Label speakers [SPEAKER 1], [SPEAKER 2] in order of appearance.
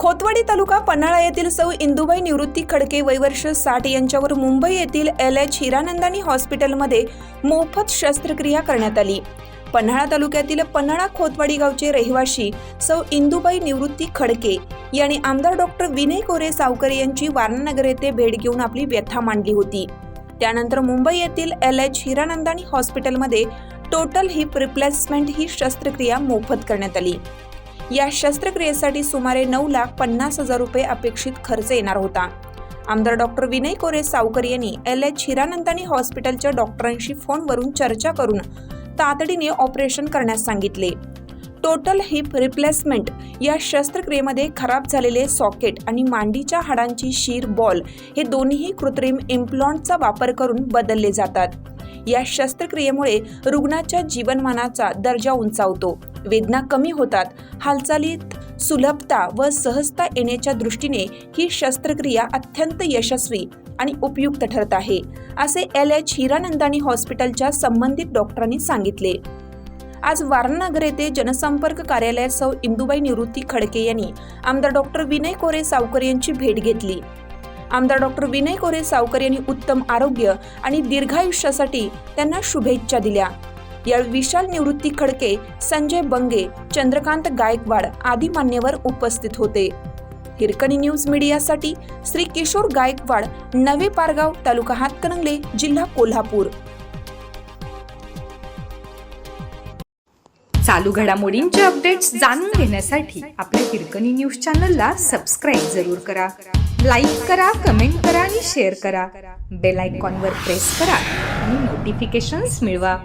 [SPEAKER 1] खोतवाडी तालुका पन्हाळा येथील सौ इंदुबाई निवृत्ती खडके वैवर्ष साठ यांच्यावर मुंबई येथील एल एच हिरानंदानी हॉस्पिटलमध्ये मोफत शस्त्रक्रिया करण्यात आली. पन्हाळा तालुक्यातील पन्हाळा खोतवाडी गावचे रहिवाशी सौ इंदुबाई निवृत्ती खडके यांनी आमदार डॉक्टर विनय कोरे सावकर यांची वारणानगर येथे भेट घेऊन आपली व्यथा मांडली होती. त्यानंतर मुंबई येथील एल एच हिरानंदानी हॉस्पिटलमध्ये टोटल हिप रिप्लेसमेंट ही शस्त्रक्रिया मोफत करण्यात आली. या शस्त्रक्रियेसाठी सुमारे नऊ लाख पन्नास हजार रुपये अपेक्षित खर्च येणार होता. आमदार डॉक्टर विनय कोरे सावकर यांनी एल एच हिरानंदानी हॉस्पिटलच्या डॉक्टरांशी फोनवरून चर्चा करून तातडीने ऑपरेशन करण्यास सांगितले. टोटल हिप रिप्लेसमेंट या शस्त्रक्रियेमध्ये खराब झालेले सॉकेट आणि मांडीच्या हाडांची शीर बॉल हे दोन्ही कृत्रिम इम्प्लॉन्टचा वापर करून बदलले जातात. या शस्त्रक्रियेमुळे रुग्णाच्या जीवनमानाचा दर्जा उंचावतो. वेदना कमी होतात. हालचालीत सुलभता व सहजता येण्याच्या दृष्टीने ही शस्त्रक्रिया अत्यंत यशस्वी आणि उपयुक्त ठरत आहे असे एल. एच. हिरानंदानी हॉस्पिटलच्या संबंधित डॉक्टरांनी सांगितले. आज वारणानगर येथे जनसंपर्क कार्यालयात सौ. इंदुबाई निवृत्ती खडके यांनी आमदार डॉक्टर विनय कोरे सावकर यांची भेट घेतली. आमदार डॉक्टर विनय कोरे सावकर यांनी उत्तम आरोग्य आणि दीर्घायुष्यासाठी त्यांना शुभेच्छा दिल्या. या विशाल निवृत्ती खडके संजय बंगे चंद्रकांत गायकवाड आदी मान्यवर उपस्थित होते. हिरकणी न्यूज मीडियासाठी श्री किशोर गायकवाड नवे पारगाव तालुका हातकणंगले जिल्हा कोल्हापूर.
[SPEAKER 2] चालू घडामोडींचे अपडेट्स जाणून घेण्यासाठी आपल्या हिरकणी न्यूज चॅनलला सबस्क्राईब जरूर करा. लाईक करा कमेंट करा आणि शेअर करा. बेल आयकॉनवर प्रेस करा आणि नोटिफिकेशन्स मिळवा.